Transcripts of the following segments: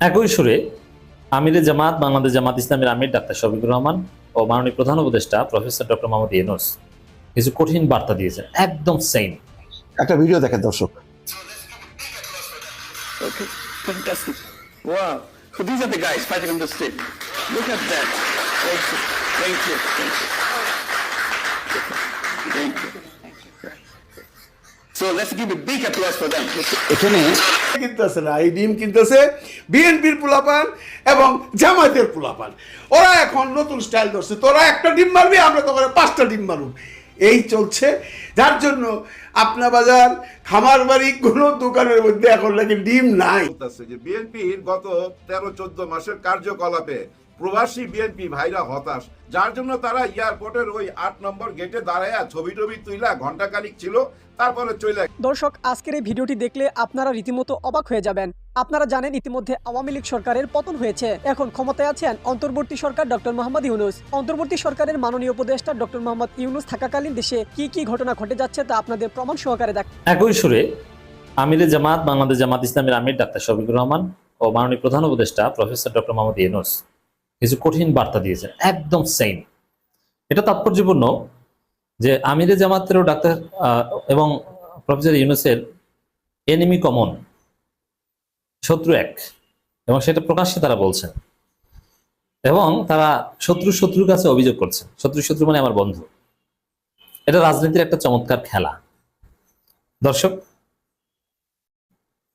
একই সুরে আমিরে জামাত বাংলাদেশ জামাত ইসলামের আমির ডাক্তার শফিকুর রহমান ও মাননীয় প্রধান উপদেষ্টা প্রফেসর ডক্টর মোহাম্মদ ইউনুস কিছু কঠিন বার্তা দিয়েছেন একদম সেম একটা ভিডিও দেখেন দর্শক Okay, fantastic. Wow. So these are the guys fighting on the street. Look at that. Thank you. Thank you. Thank you. Thank you. So let's give a big applause for them. এখানে কিনতেছে না এই ডিম কিনতেছে বিএনপির পোলাপান এবং জামায়াতের পোলাপান। ওরা এখন নতুন স্টাইল ধরছে। তোরা একটা ডিম মারবি আমরা তো করে পাঁচটা ডিম মারব এই চলছে। যার জন্য আপনা বাজার খামার বাড়ি কোনো দোকানের মধ্যে এখন নাকি ডিম নাই। যে বিএনপির গত তেরো চোদ্দ মাসের কার্যকলাপে প্রবাসী বিএনপি ভাইরা হতাশ। যার জন্য তারা এয়ারপোর্টের ওই আট নম্বর গেটে দাঁড়ায় ছবি টবি তুইলা ঘন্টাখানিক ছিল তারপরে চলে দর্শক আজকের এই ভিডিওটি দেখলে আপনারা রীতিমতো অবাক হয়ে যাবেন। আপনারা জানেন ইতিমধ্যে আওয়ামী লীগ সরকারের পতন হয়েছে। এখন ক্ষমতায় আছেন অন্তর্বর্তী সরকার ডক্টর মোহাম্মদ ইউনুস। অন্তর্বর্তী সরকারের মাননীয় উপদেষ্টা ডক্টর মোহাম্মদ ইউনুস থাকাকালীন দেশে কি কি ঘটনা ঘটে যাচ্ছে তা আপনাদের প্রমাণ সহকারে দেখ একই সুরে আমিরে জামাত বাংলাদেশ জামাত ইসলামের আমির ডাক্তার শফিকুর রহমান ও মাননীয় প্রধান উপদেষ্টা প্রফেসর ডক্টর মোহাম্মদ ইউনুস। কিছু কঠিন বার্তা দিয়েছেন একদম সেম এটা তাৎপর্যপূর্ণ যে আমিরে জামাতেরও ডাক্তার এবং প্রফেসর ইউনুসের এনিমি কমন শত্রু এক, এবং সেটা প্রকাশ্যে তারা বলছেন। এবং তারা শত্রু শত্রুর কাছে অভিযোগ করছে শত্রু শত্রু মানে আমার বন্ধু। এটা রাজনীতির একটা চমৎকার খেলা। দর্শক,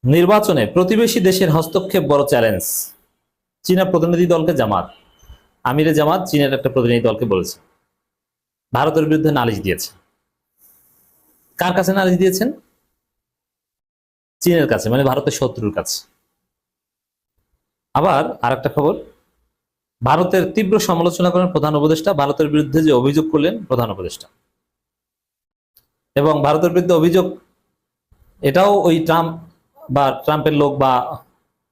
নির্বাচনে প্রতিবেশী দেশের হস্তক্ষেপ বড় চ্যালেঞ্জ চীনা প্রতিনিধি দলকে জামাত। আমিরে জামাত চীনের একটা প্রতিনিধি দলকে বলেছে। ভারতের বিরুদ্ধে নালিশ দিয়েছে। কার কাছে নালিশ দিয়েছেন? চীনের কাছে মানে ভারতের শত্রুর কাছে। আবার আরেকটা খবর, ভারতের তীব্র সমালোচনা করেন প্রধান উপদেষ্টা, ভারতের বিরুদ্ধে যে অভিযোগ করলেন প্রধান উপদেষ্টা। এবং ভারতের বিরুদ্ধে অভিযোগ, এটাও ওই ট্রাম্প বা ট্রাম্পের লোক বা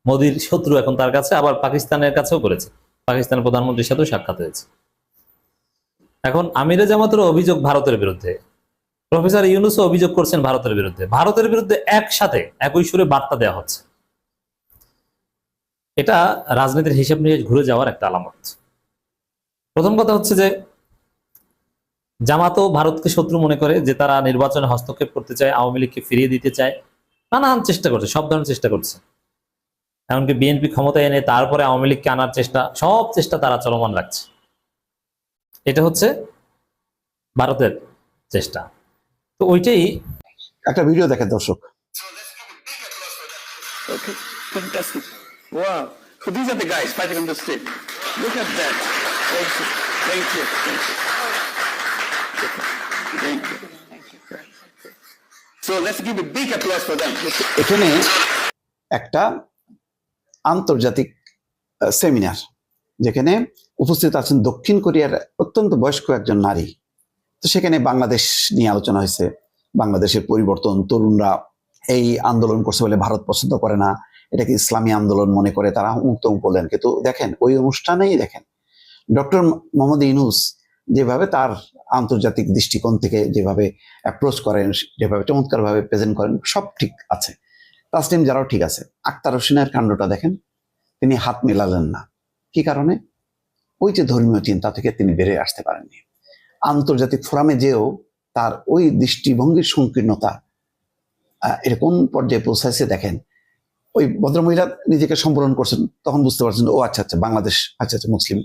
মোদির শত্রু এখন তার কাছে, আবার পাকিস্তানের কাছেও করেছে। পাকিস্তানের প্রধানমন্ত্রীর সাথেও সাক্ষাৎ হয়েছে। এখন আমিরে জামাতেরও অভিযোগ ভারতের বিরুদ্ধে। প্রফেসর ইউনুসও অভিযোগ করছেন ভারতের বিরুদ্ধে। ভারতের বিরুদ্ধে একসাথে একই সুরে বার্তা দেওয়া হচ্ছে। এটা রাজনীতির হিসেব নিয়ে ঘুরে যাওয়ার একটা আলামত। প্রথম কথা হচ্ছে যে, জামাতও ভারতকে শত্রু মনে করে যে তারা নির্বাচনে হস্তক্ষেপ করতে চায়, আওয়ামী লীগকে ফিরিয়ে দিতে চায়। নানান চেষ্টা করছে, সব ধরনের চেষ্টা করছে। এমনকি বিএনপি ক্ষমতায় এনে তারপরে আওয়ামী লীগকে আনার চেষ্টা সব চেষ্টা তারা চলমান রাখছে। এটা হচ্ছে ভারতের চেষ্টা। তো ওইটাই একটা ভিডিও দেখেন দর্শক। একটা আন্তর্জাতিক সেমিনার যেখানে উপস্থিত আছেন দক্ষিণ কোরিয়ার অত্যন্ত বয়স্ক একজন নারী। তো সেখানে বাংলাদেশ নিয়ে আলোচনা হয়েছে। বাংলাদেশের পরিবর্তন, তরুণরা এই আন্দোলন করছে বলে ভারত পছন্দ করে না। এটাকে ইসলামী আন্দোলন মনে করে তারা উত্তম করলেন। কিন্তু দেখেন, ওই অনুষ্ঠানেই দেখেন, ডক্টর মোহাম্মদ ইনুস যেভাবে তার আন্তর্জাতিক দৃষ্টিকোণ থেকে যেভাবে অ্যাপ্রোচ করেন, যেভাবে চমৎকারভাবে প্রেজেন্ট করেন, সব ঠিক আছে। তাসলিম যারাও ঠিক আছে। আক্তার হোসেনের কাণ্ডটা দেখেন, তিনি হাত মেলালেন না। কি কারণে? ওই যে ধর্মীয় চিন্তা থেকে তিনি বেরিয়ে আসতে পারেননি। আন্তর্জাতিক ফোরামে যেও তার ওই দৃষ্টিভঙ্গির সংকীর্ণতা কোন পর্যায়ে পৌঁছাইছে দেখেন। ওই ভদ্রমহিলা নিজেকে সম্বোধন করছেন, তখন বুঝতে পারছেন ও আচ্ছা আচ্ছা বাংলাদেশ আচ্ছা আচ্ছা মুসলিম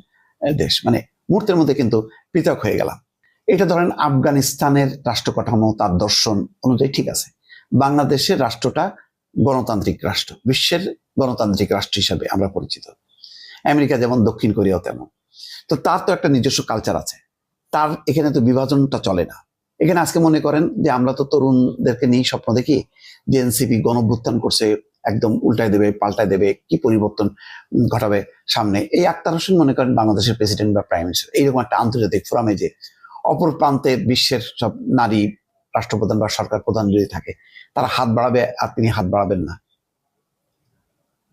দেশ। মানে মুহূর্তের মধ্যে কিন্তু পৃথক হয়ে গেলাম। এটা ধরেন আফগানিস্তানের রাষ্ট্র কাঠামো তার দর্শন অনুযায়ী ঠিক আছে। বাংলাদেশের রাষ্ট্রটা গণতান্ত্রিক রাষ্ট্র, বিশ্বের গণতান্ত্রিক রাষ্ট্র হিসাবে আমরা পরিচিত। আমেরিকা যেমন, দক্ষিণ কোরিয়াও তেমন। তো তার তো একটা নিজস্ব কালচার আছে। তার এখানে তো বিভাজনটা চলে না। এখানে আজকে মনে করেন যে আমরা তো তরুণদেরকে নিয়ে স্বপ্ন দেখি যে এনসিপি গণভ্যুত্থান করছে, একদম উল্টায় দেবে, পাল্টায় দেবে, কি পরিবর্তন ঘটাবে সামনে। এই আক্তার হোসেন মনে করেন বাংলাদেশের প্রেসিডেন্ট বা প্রাইম মিনিস্টার এইরকম একটা আন্তর্জাতিক ফোরামে যে অপর প্রান্তে বিশ্বের সব নারী রাষ্ট্রপ্রধান বা সরকার প্রধান যদি থাকে তারা হাত বাড়াবে আর তিনি হাত বাড়াবেন না।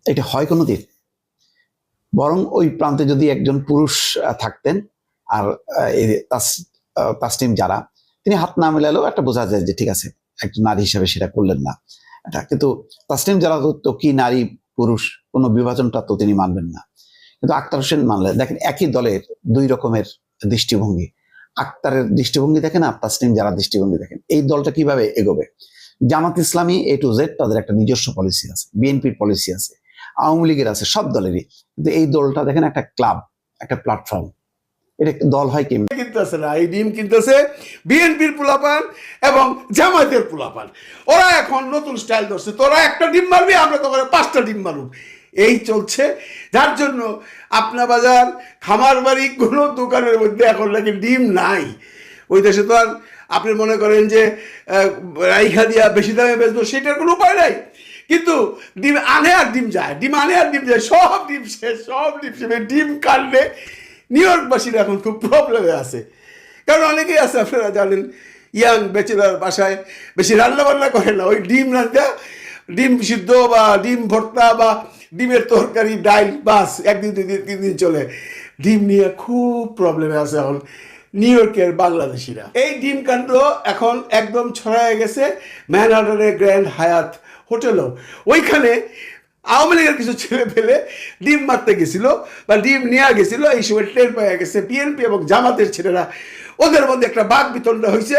এটা হয় কোনোদিন বরং ওই প্রান্তে যদি একজন পুরুষ থাকতেন আর তাসনিম যারা, তিনি হাত না মেলালেও একটা বোঝা যায় যে ঠিক আছে, একজন নারী হিসেবে সেটা করলেন না। এটা কিন্তু তাসনিম যারা তো কি নারী, পুরুষ, কোনো বিভাজনটা তো তিনি মানবেন না। কিন্তু আক্তার হোসেন মানলেন। দেখেন একই দলের দুই রকমের দৃষ্টিভঙ্গি। আক্তারের দৃষ্টিভঙ্গি দেখেন আর তাসনিম যারা দৃষ্টিভঙ্গি দেখেন। এই দলটা কীভাবে এগোবে? জামাত ইসলামী এ টু জেড তাদের একটা নিজস্ব পলিসি আছে বিএনপির পলিসি আছে, আওয়ামী লীগের আছে, সব দলেরই। কিন্তু এই দলটা দেখেন একটা ক্লাব একটা প্ল্যাটফর্ম ওরা এখন নতুন স্টাইল তোরা একটা ডিম মারবি, আমরা তো পাঁচটা ডিম এই চলছে। যার জন্য আপনা বাজার, খামার বাড়ি কোনো দোকানের মধ্যে এখন নাকি ডিম নাই। ওই দেশে তো আর আপনি মনে করেন যে রাইখা দিয়া বেশি দামে বেচবো, সেটার কোনো উপায় নাই। কিন্তু ডিম আনে আর ডিম যায়, ডিম আনে আর ডিম যায়, সব ডিম শেষ, সব ডিম শেষ। ডিম কাটলে নিউ ইয়র্কবাসীরা এখন খুব প্রবলেমে আছে। কারণ অনেকেই আছে, আপনারা জানেন, ইয়াং ব্যাচেলার বাসায় বেশি রান্না বান্না করে না। ওই ডিম রান্না, ডিম সিদ্ধ বা ডিম ভর্তা বা ডিমের তরকারি, ডাইল, বাস, একদিন, দুই দিন, তিন দিন চলে। ডিম নিয়ে খুব প্রবলেমে আছে এখন। নিউ ইয়র্কের বাংলাদেশিরা এই ডিম কাণ্ড এখন একদম ছড়ায় গেছে ম্যানহাটনের গ্র্যান্ড হায়াত হোটেলও ওইখানে আওয়ামী লীগের কিছু ছেলে ফেলে ডিম মারতে গেছিল বা ডিম নেওয়া গেছিল। এই সময় টের পেয়ে গেছে বিএনপি এবং জামাতের ছেলেরা। ওদের মধ্যে একটা বাঘ বিতণ্ডা হয়েছে।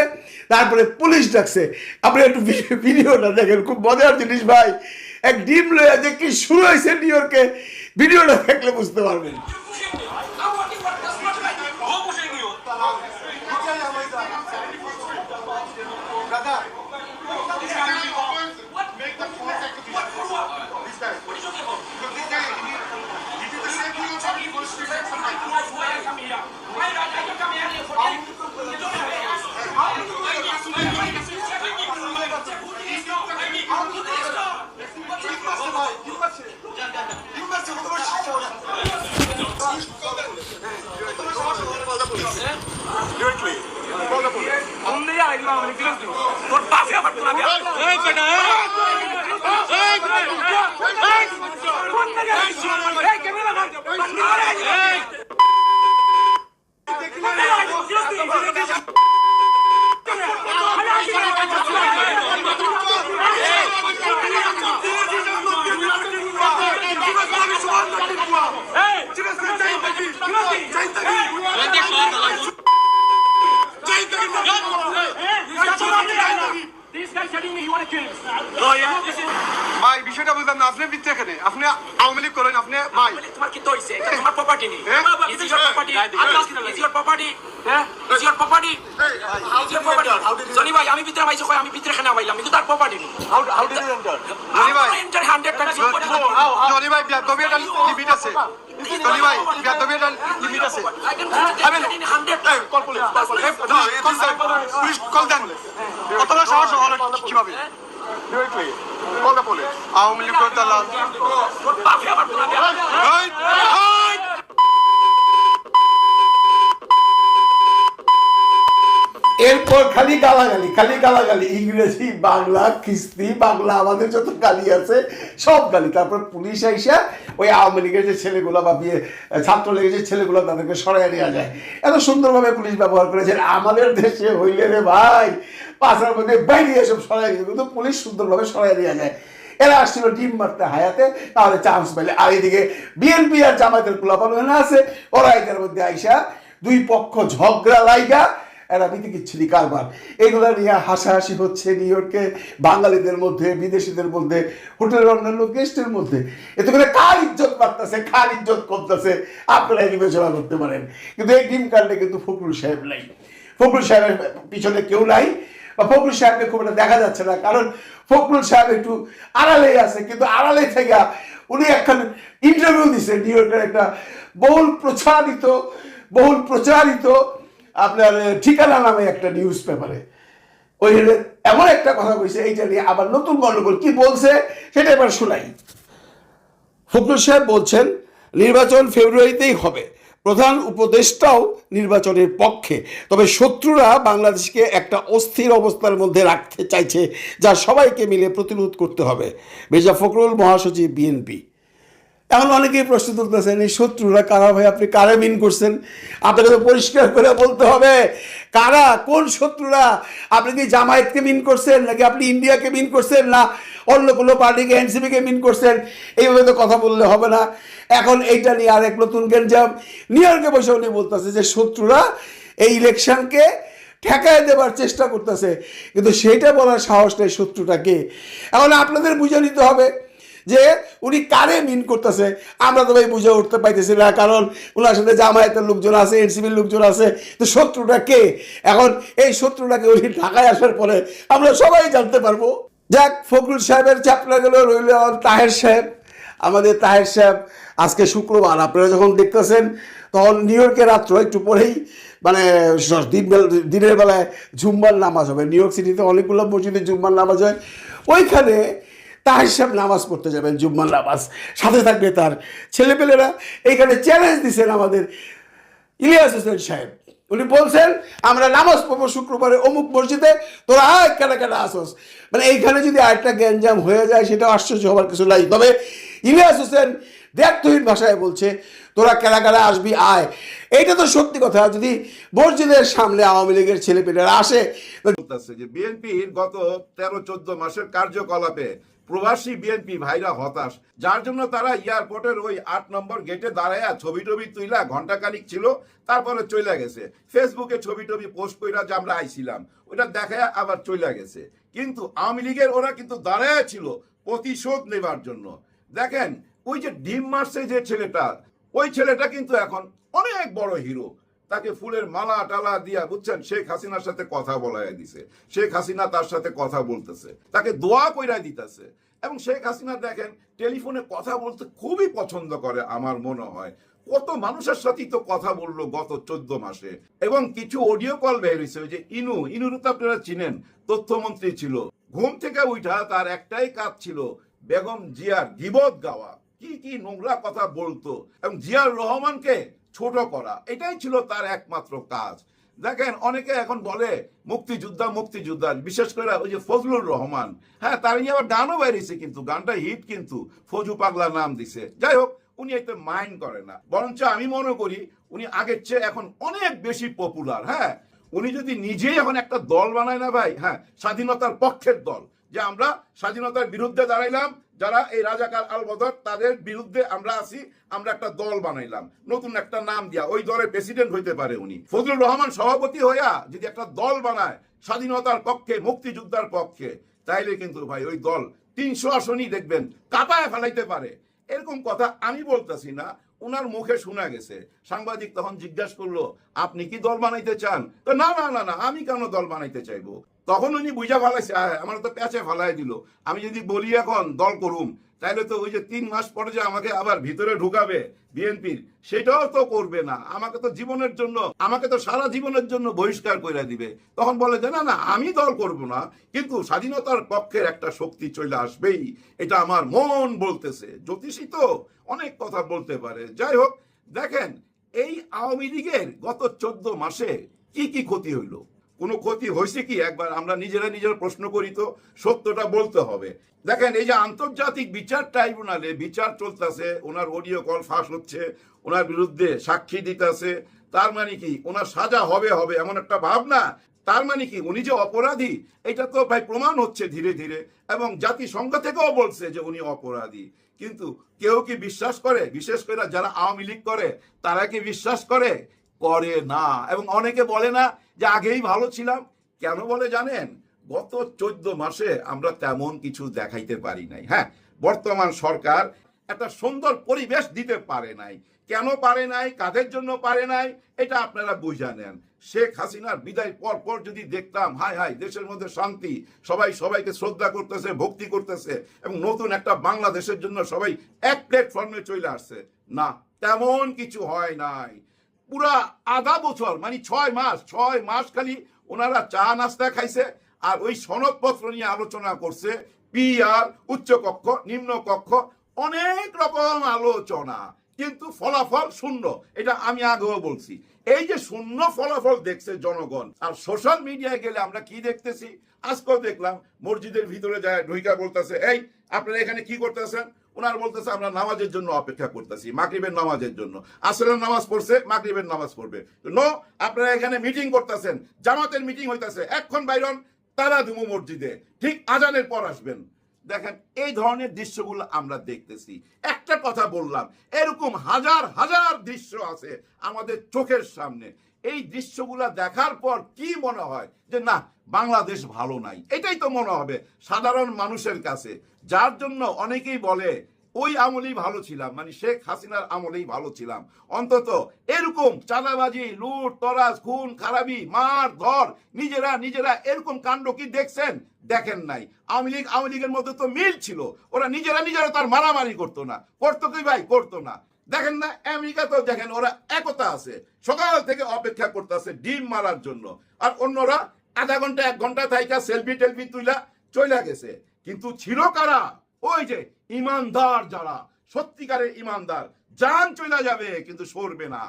তারপরে পুলিশ ডাকছে। আপনি একটু ভিডিওটা দেখেন, খুব মজার জিনিস ভাই। এক ডিম লয়ে যে কি শুরু হয়েছে নিউ ইয়র্কে ভিডিওটা দেখলে বুঝতে পারবেন। Через людей! Через людей! ভাই বিষয়টা বুঝলাম না। আপনি বিচ্ছে এখানে। আপনি আওয়ামী লীগ করেন আপনি ভাই। তোমার কি হইছে এটা তোমার প্রপার্টি নেই। হ্যাঁ? Is property is your property হ্যাঁ ইজ প্রপার্টি জনি ভাই আমি ভিতরে পাইছো কই? আমি ভিতরে খানা পাইলাম কিন্তু তার প্রপার্টি নেই। How how did you enter Johnny ভাই। এন্টার 100 টাকা জনি ভাই বিয়াদবি একটা লিমিট আছে। জনি ভাই বিয়াদবি একটা লিমিট আছে। I can 100 call call police police call দেন কতটা সাহস হলো কীভাবে? Directly call the police Awami League এরপর খালি গালাগালি খালি গালাগালি। ইংরেজি বাংলা কিস্তি বাংলা আমাদের যত গালি আছে সব গালি। তারপর পুলিশ আইসা ওই আওয়ামী লীগের যে ছেলেগুলো বা বিয়ে ছাত্র লীগের যে ছেলেগুলো তাদেরকে সরাই নেওয়া যায়। এত সুন্দরভাবে পুলিশ ব্যবহার করেছেন। আমাদের দেশে হইলে রে ভাই, পাশার মধ্যে বাইরে এসব সরাই কিন্তু পুলিশ সুন্দরভাবে সরাই নেওয়া যায়। এরা আসছিল ডিম মারতে হায়াতে, তাহলে চান্স পেলে আর এদিকে বিএনপি আর জামাতের কুলাপানো আছে, ওরা এটার মধ্যে আইসা দুই পক্ষ ঝগড়া লাইগা এরা বিতিকিচ্ছিরি কারবার এগুলো নিয়ে হাসাহাসি হচ্ছে নিউ ইয়র্কে, বাঙালিদের মধ্যে, বিদেশিদের মধ্যে, হোটেলের অন্যান্য গেস্টের মধ্যে। এতে করে কার ইজ্জত বাড়তেছে, কার ইজ্জত কমতেছে আপনারা বিবেচনা করতে পারেন। কিন্তু এই ডিম কাণ্ডে কিন্তু ফখরুল সাহেব নাই। ফখরুল সাহেবের পিছনে কেউ নাই। বা ফখরুল সাহেবকে খুব একটা দেখা যাচ্ছে না, কারণ ফখরুল সাহেব একটু আড়ালে আছে, কিন্তু আড়ালে থেকে উনি একখান ইন্টারভিউ দিছে নিউ ইয়র্কের একটা বহুল প্রচারিত বহুল প্রচারিত আপনার ঠিকানা নামে একটা নিউজ পেপারে ওই এমন একটা কথা কইছে এইটা নিয়ে আবার নতুন গন্ডগোল। কি বলছে, সেটা এবার শোনাই। ফখরুল সাহেব বলছেন, নির্বাচন ফেব্রুয়ারিতেই হবে। প্রধান উপদেষ্টাও নির্বাচনের পক্ষে। তবে শত্রুরা বাংলাদেশকে একটা অস্থির অবস্থার মধ্যে রাখতে চাইছে, যা সবাইকে মিলে প্রতিরোধ করতে হবে। মির্জা ফখরুল, মহাসচিব, বিএনপি। এখন অনেকেই প্রশ্ন তুলতেছেন, এই শত্রুরা কারা ভাই? আপনি কারা মিন করছেন? আপনাকে তো পরিষ্কার করে বলতে হবে, কারা, কোন শত্রুরা? আপনি কি জামায়াতকে মিন করছেন নাকি আপনি ইন্ডিয়াকে মিন করছেন না অন্য কোনো পার্টিকে এনসিপিকে মিন করছেন? এইভাবে তো কথা বললে হবে না। এখন এইটা নিয়ে আরেক নতুন গেঞ্জাম। নিউ ইয়র্কে বসে উনি বলতেছে যে, শত্রুরা এই ইলেকশনকে ঠেকায় দেবার চেষ্টা করতেছে, কিন্তু সেইটা বলার সাহস নেই শত্রুটাকে। এখন আপনাদের বুঝে নিতে হবে যে উনি কারে মিন করতেছে? আমরা তো ভাই বুঝে উঠতে পাইতেছি না, কারণ ওনার সাথে জামায়াতের লোকজন আছে এনসিবির লোকজন আছে। তো শত্রুটা কে? এখন এই শত্রুটাকে উনি ঢাকায় আসার পরে আমরা সবাই জানতে পারব। যাক, ফখরুল সাহেবের চাপড়া গেল রইল তাহের সাহেব। আমাদের তাহের সাহেব আজকে শুক্রবার, আপনারা যখন দেখতেছেন, তখন নিউ ইয়র্কে রাত্র, একটু পরেই মানে দিনের বেলায় জুম্মার নামাজ হবে। নিউ ইয়র্ক সিটিতে অনেকগুলো মসজিদে জুম্মার নামাজ হয়। ওইখানে তাহের সাহেব নামাজ পড়তে যাবেন, জুম্মার নামাজ। সাথে থাকবে তার ছেলেপেলেরা। এইখানে চ্যালেঞ্জ দিচ্ছেন আমাদের ইলিয়াস হোসেন সাহেব। উনি বলছেন, আমরা নামাজ পড়ব শুক্রবারে অমুক মসজিদে। তোরা আয়, কেনা কেনা আসস। মানে এইখানে যদি আরেকটা গ্যাঞ্জাম হয়ে যায়, সেটা আশ্চর্য হওয়ার কিছু নাই। তবে ইলিয়াস হোসেন দ্ব্যর্থহীন ভাষায় বলছে, তোরা কেনা আসবি, আয়। এইটা তো সত্যি কথা। যদি মসজিদের সামনে আওয়ামী লীগের ছেলেপেলেরা আসে যে বিএনপির গত তেরো, চোদ্দ মাসের কার্যকলাপে প্রবাসী বিএনপি ভাইরা হতাশ। যার জন্য তারা এয়ারপোর্টের ওই আট নম্বর গেটে দাঁড়ায়া ছবি টবি তুইলা ঘণ্টা খানিক ছিল, তারপরে চলে গেছে। ফেসবুকে ছবি টবি পোস্ট কইরা যে আমরা আইছিলাম ওটা দেখায় আবার চলে গেছে। কিন্তু আওয়ামী লীগের ওরা কিন্তু দাঁড়ায় ছিল প্রতিশোধ নেবার জন্য। দেখেন, ওই যে ডিম মারছে যে ছেলেটা, ওই ছেলেটা কিন্তু এখন অনেক বড় হিরো। তাকে ফুলের মালা টালা দিয়া, বুঝছেন? শেখ হাসিনার সাথে কথা বলাই দিছে। শেখ হাসিনা তার সাথে কথা বলতেছে। তাকে দোয়া কইরা দিতেছে। এবং শেখ হাসিনা দেখেন, টেলিফোনে কথা বলতে খুবই পছন্দ করে, আমার মনে হয়। কত মানুষের সাথেই তো কথা বলল গত চোদ্দ মাসে। এবং কিছু অডিও কল বের হয়েছে যে ইনু ইনুরু তো আপনারা চিনেন? তথ্যমন্ত্রী ছিল। ঘুম থেকে উঠা তার একটাই কাজ ছিল, বেগম জিয়ার গিবত গাওয়া। কি কি নোংরা কথা বলতো। এবং জিয়ার রহমানকে ছোট করা, এটাই ছিল তার একমাত্র কাজ। দেখেন, অনেকে এখন বলে, মুক্তিযোদ্ধা মুক্তিযোদ্ধা, বিশেষ করে ওই যে ফজলুর রহমান। হ্যাঁ তার নিয়ে আবার গানও বেরিয়েছে কিন্তু, গানটা হিট কিন্তু, ফজু পাগলা নাম দিছে। যাই হোক, উনি এতে মাইন্ড করে না। বরঞ্চ আমি মনে করি, উনি আগের চেয়ে এখন অনেক বেশি পপুলার হ্যাঁ? উনি যদি নিজেই এখন একটা দল বানায় না ভাই হ্যাঁ স্বাধীনতার পক্ষের দল, যে আমরা স্বাধীনতার বিরুদ্ধে দাঁড়াইলাম যারা এই রাজাকার আল বদর তাদের বিরুদ্ধে আমরা আছি, আমরা একটা দল বানাইলাম। নতুন একটা নাম দিয়া। ওই দলের প্রেসিডেন্ট হইতে পারে উনি। ফজলুর রহমান সভাপতি হইয়া যদি একটা দল বানায়, স্বাধীনতার পক্ষে, মুক্তিযোদ্ধার পক্ষে, তাইলে কিন্তু ভাই ওই দল তিনশো আসনই দেখবেন কাটায় ফেলাইতে পারে। এরকম কথা আমি বলতেছি না। ওনার মুখে শোনা গেছে। সাংবাদিক তখন জিজ্ঞাসা করল, আপনি কি দল বানাইতে চান? তো, না না না না, আমি কেন দল বানাইতে চাইব? তখন উনি বুঝা ফেলাইছে আমার তো প্যাচে ফেলাই দিল। আমি যদি বলি এখন, দল করুম। তাইলে তো ওই যে তিন মাস পরে যে আমাকে আবার ভিতরে ঢুকাবে বিএনপির সেটাও তো করবে না। আমাকে তো জীবনের জন্য, আমাকে তো সারা জীবনের জন্য বহিষ্কার করে দিবে। তখন বলে যে, না না, আমি দল করব না, কিন্তু স্বাধীনতার পক্ষের একটা শক্তি চলে আসবেই। এটা আমার মন বলতেছে। জ্যোতিষী তো অনেক কথা বলতে পারে। যাই হোক, দেখেন, এই আওয়ামী লীগের গত চোদ্দ মাসে কি কি ক্ষতি হইল? কোনো ক্ষতি হয়েছে কি? একবার আমরা নিজেরা নিজের প্রশ্ন করি তো, সত্যটা বলতে হবে। দেখেন, এই যে আন্তর্জাতিক বিচার ট্রাইব্যুনালে বিচার চলতেছে, ওনার অডিও কল ফাঁস হচ্ছে, ওনার বিরুদ্ধে সাক্ষী দিতেছে, তার মানে কি? ওনার সাজা হবে হবে এমন একটা ভাবনা? তার মানে কি? উনি যে অপরাধী, এটা তো ভাই প্রমাণ হচ্ছে ধীরে ধীরে, এবং জাতিসংঘ থেকেও বলছে যে উনি অপরাধী। কিন্তু কেউ কি বিশ্বাস করে? বিশেষ করে যারা আওয়ামী লীগ করে, তারা কি বিশ্বাস করে? করে না। এবং অনেকে বলে না যে আগেই ভালো ছিলাম। কেন বলে জানেন? গত চোদ্দ মাসে আমরা তেমন কিছু দেখাইতে পারি নাই হ্যাঁ? বর্তমান সরকার একটা সুন্দর পরিবেশ দিতে পারে নাই। কেন পারে নাই? কাদের জন্য পারে নাই? এটা আপনারা বুঝা নেন। শেখ হাসিনার বিদায় পর পর যদি দেখতাম, হাই হাই, দেশের মধ্যে শান্তি, সবাই সবাইকে শ্রদ্ধা করতেছে, ভক্তি করতেছে, এবং নতুন একটা বাংলাদেশের জন্য সবাই এক প্ল্যাটফর্মে চলে আসছে, না, তেমন কিছু হয় নাই। পুরা আধা বছর মানে ছয় মাস ছয় মাস খালি ওনারা চা নাস্তা খাইছে আর ওই সনদপত্র নিয়ে আলোচনা করছে পি আর, উচ্চ কক্ষ, নিম্ন কক্ষ, অনেক রকম আলোচনা, কিন্তু ফলাফল শূন্য, এটা আমি আগেও বলছি। এই যে শূন্য ফলাফল দেখছে জনগণ, আর সোশ্যাল মিডিয়ায় গেলে আমরা কি দেখতেছি? আজকেও দেখলাম, মসজিদের ভিতরে যায় ঢুইকা বলতেছে, এই, আপনারা এখানে কি করতেছেন? ওনার বলতেছে, আমরা নামাজের জন্য অপেক্ষা করতেছি, মাগরিবের নামাজের জন্য। আসরের নামাজ পড়ছে, মাগরিবের নামাজ পড়বে। নো, আপনারা এখানে মিটিং করতেছেন, জামাতের মিটিং হইতাছে। এখন বাইরন তারা ধুমু মসজিদে, ঠিক আজানের পর আসবেন। দেখেন, এই ধরনের দৃশ্যগুলো আমরা দেখতেছি। একটা কথা বললাম, এরকম হাজার হাজার দৃশ্য আছে আমাদের চোখের সামনে। এই দৃশ্যগুলো দেখার পর কি মনে হয় যে, না বাংলাদেশ ভালো নাই। এটাই তো মনে হবে সাধারণ মানুষের কাছে। যার জন্য অনেকেই বলে, ওই আমলেই ভালো ছিলাম। মানে শেখ হাসিনার আমলেই ভালো ছিলাম। অন্তত এরকম চাঁদাবাজি, লুট, তরাজ, খুন, খারাপি, মার, ধর, নিজেরা নিজেরা এরকম কাণ্ড কি দেখছেন? দেখেন নাই। আওয়ামী লীগ, আওয়ামী লীগের মধ্যে তো মিল ছিল। ওরা নিজেরা নিজেরা তার মারামারি করতো না। করতো কি ভাই? করতো না। দেখেন না আমেরিকা তো দেখেন, ওরা একতা আছে। সকাল থেকে অপেক্ষা করতেছে ডিম মারার জন্য। আর অন্যরা আধা ঘণ্টা, এক ঘণ্টা থাইকা সেলফি টেলফি তুইলা চলে গেছে। কিন্তু ছিল কারা? ওই যে ইমানদার যারা, সত্যিকারের ইমানদার। জান চলে যাবে, কিন্তু সরবে না।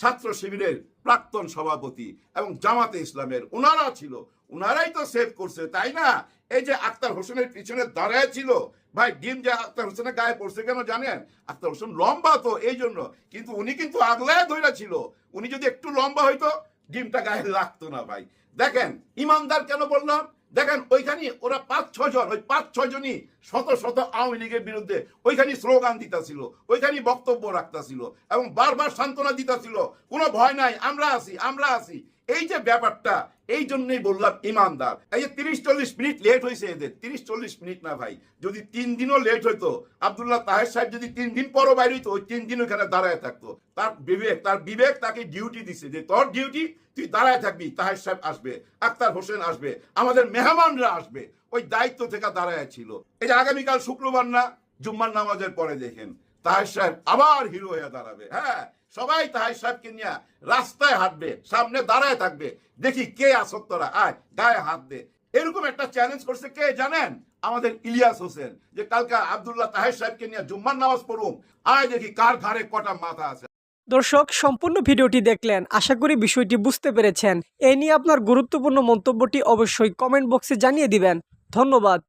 ছাত্র শিবিরের প্রাক্তন সভাপতি এবং জামাতে ইসলামের ওনারা ছিল। ওনারাই তো সেভ করছে, তাই না? এই যে আক্তার হোসেনের পিছনে দাঁড়ায় ছিল। ভাই, ডিম যে আক্তার হোসেনের গায়ে পড়ছে কেন জানেন? আক্তার হোসেন লম্বা তো এই জন্য কিন্তু উনি কিন্তু আগলায় ধইরা ছিল। উনি যদি একটু লম্বা হইতো ডিমটা গায়ে লাগতো না ভাই। দেখেন, ইমানদার কেন বললাম? দেখেন, ওইখানে ওরা পাঁচ ছজন জন, ওই পাঁচ ছজনই জনই শত শত আওয়ামী লীগের বিরুদ্ধে ওইখানে স্লোগান দিতাছিল, ওইখানে বক্তব্য রাখতাছিল এবং বারবার সান্ত্বনা দিতাছিল, কোনো ভয় নাই, আমরা আছি আমরা আছি। এই যে ব্যাপারটা, এই জন্যই বললাম ইমানদার। এই যে তিরিশ চল্লিশ মিনিট লেট হয়েছে এদের, তিরিশ চল্লিশ মিনিট না ভাই, যদি তিন দিনও লেট হইতো, আব্দুল্লাহ তাহের সাহেব যদি তিন দিন পরও বাইরে হইতো, ওই তিন দিন ওখানে দাঁড়ায় থাকতো। তার বিবেক তার বিবেক তাকে ডিউটি দিছে যে, তোর ডিউটি তুই দাঁড়ায় থাকবি, তাহের সাহেব আসবে, আক্তার হোসেন আসবে, আমাদের মেহমানরা আসবে। ওই দায়িত্ব থেকে দাঁড়ায় ছিল। এই যে আগামীকাল শুক্রবার না, জুম্মার নামাজের পরে দেখেন, তাহের সাহেব আবার হিরো হয়ে দাঁড়াবে। হ্যাঁ সবাই তাহের সাহেবকে নিয়ে রাস্তায় হাঁটবে, সামনে দাঁড়ায় থাকবে। দেখি কে আসক্তরা আয়, গায়ে হাত দে। এরকম একটা চ্যালেঞ্জ করছে কে জানেন? আমাদের ইলিয়াস হোসেন, যে কালকে আব্দুল্লাহ তাহের সাহেবকে নিয়ে জুম্মার নামাজ পড়ুম। আয় দেখি কার ঘাড়ে কটা মাথা আছে। দর্শক, সম্পূর্ণ ভিডিওটি দেখলেন। আশা করি বিষয়টি বুঝতে পেরেছেন। এই নিয়ে আপনার গুরুত্বপূর্ণ মন্তব্যটি অবশ্যই কমেন্ট বক্সে জানিয়ে দিবেন। ধন্যবাদ।